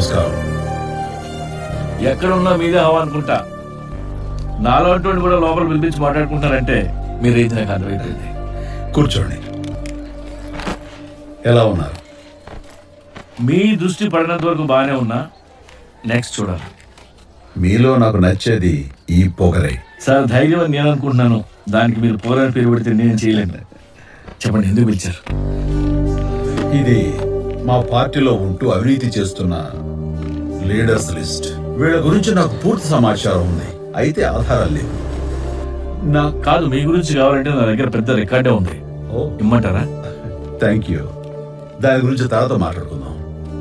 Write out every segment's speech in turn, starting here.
Sir ఎక్కడ ఉన్నా మీదే హవా అనుకుంటా. అటువంటి కూడా లోపల పిలిపించి మాట్లాడుకుంటారంటే మీరు ఏది నాకు అర్థమైపోయింది. కూర్చోండి. ఎలా ఉన్నారు? మీ దృష్టి పడినంత వరకు బాగానే ఉన్నా. నెక్స్ట్ చూడాలి. మీలో నాకు నచ్చేది ఈ పొగరే. సార్ ధైర్యం అని నేను అనుకుంటున్నాను. దానికి మీరు పోరాని పేరు పెడితే నేను చేయలేను. చెప్పండి ఎందుకు పిలిచారు? ఇది మా పార్టీలో ఉంటూ అవినీతి చేస్తున్న లీడర్స్ లిస్ట్. వీళ్ళ గురించి నాకు పూర్తి సమాచారం ఉంది. అయితే ఆధారాలు లేవు. నా కాదు మీ గురించి కావాలంటే నా దగ్గర పెద్ద రికార్డే ఉంది. ఓ. ఇమ్మంటారా? Thank you. దాని గురించి తర్వాత మాట్లాడుకుందాం.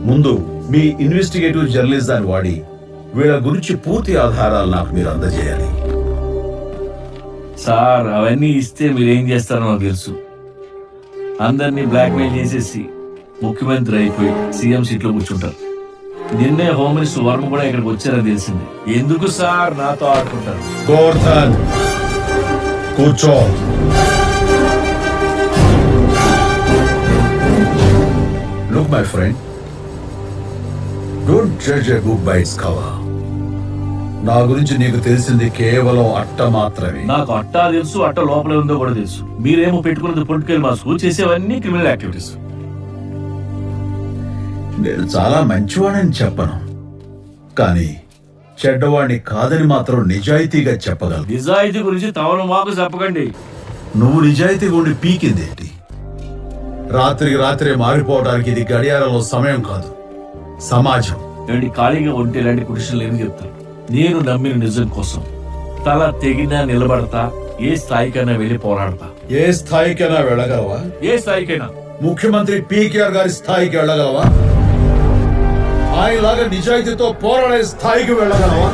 ముందు మీ ఇన్వెస్టిగేటివ్ జర్నలిజాన్ని వాడి. వీళ్ళ గురించి పూర్తి ఆధారాలు నాకు మీరు అందజేయాలి. సార్ అవన్నీ ఇస్తే మీరు ఏం చేస్తారో నాకు తెలుసు. అందరినీ బ్లాక్మెయిల్ చేసేసి ముఖ్యమంత్రి అయిపోయి సీఎం సీట్లో కూర్చుంటారు. నిన్నే హోమ్ మినిస్టర్ వర్మ కూడా ఇక్కడికి వచ్చారని తెలిసింది. ఎందుకు సార్ నాతో ఆడుకుంటారు? గోవర్ధన్ కూర్చో. Look my friend don't judge a book by its cover నా గురించి నీకు తెలిసింది కేవలం అట్ట మాత్రమే. నాకు అట్టా తెలుసు అట్ట లోపల ఉందో కూడా తెలుసు. మీరేమో పెట్టుకున్నది పొలిటికల్ మాస్కు చేసేవన్నీ క్రిమినల్ యాక్టివిటీస్ నేను చాలా మంచివాడని చెప్పను. కానీ చెడ్డవాడిని కాదని మాత్రం నిజాయితీగా చెప్పగలను. నిజాయితీ గురించి తమను మాకు చెప్పకండి. నువ్వు నిజాయితీగా ఉండి పీకిందేంటి? రాత్రికి రాత్రే మారిపోవడానికి ఇది గడియారంలో సమయం కాదు. సమాజం. ఖాళీగా ఉంటే ఇలాంటి కుడిషన్ లేని చెప్తాను నేను నమ్మిన నిజం కోసం తల తెగినా నిలబడతా ఏ స్థాయికైనా వెళ్ళి పోరాడతా. ఏ స్థాయికైనా వెళ్ళగలవా? ఏ స్థాయికైనా. ముఖ్యమంత్రి పీకేఆర్ గారి స్థాయికి వెళ్ళగలవా? ఆయనలాగా నిజాయితీతో పోరాడే స్థాయికి వెళ్ళగలవా?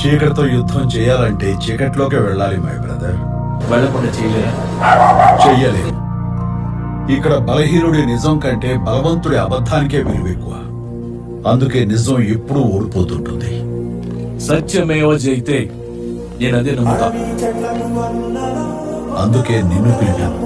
చీకటితో యుద్ధం చేయాలంటే చీకటిలోకి వెళ్ళాలి మై బ్రదర్. వెళ్ళకుండా చెయ్యలేము. ఇక్కడ బలహీనుడి నిజం కంటే బలవంతుడి అబద్ధానికే విలువ ఎక్కువ. అందుకే నిజం ఎప్పుడూ ఓడిపోతుంటుంది సత్యమేవ జైతే నేను అదే నమ్ముతా. అందుకే నిన్ను పిలిపాను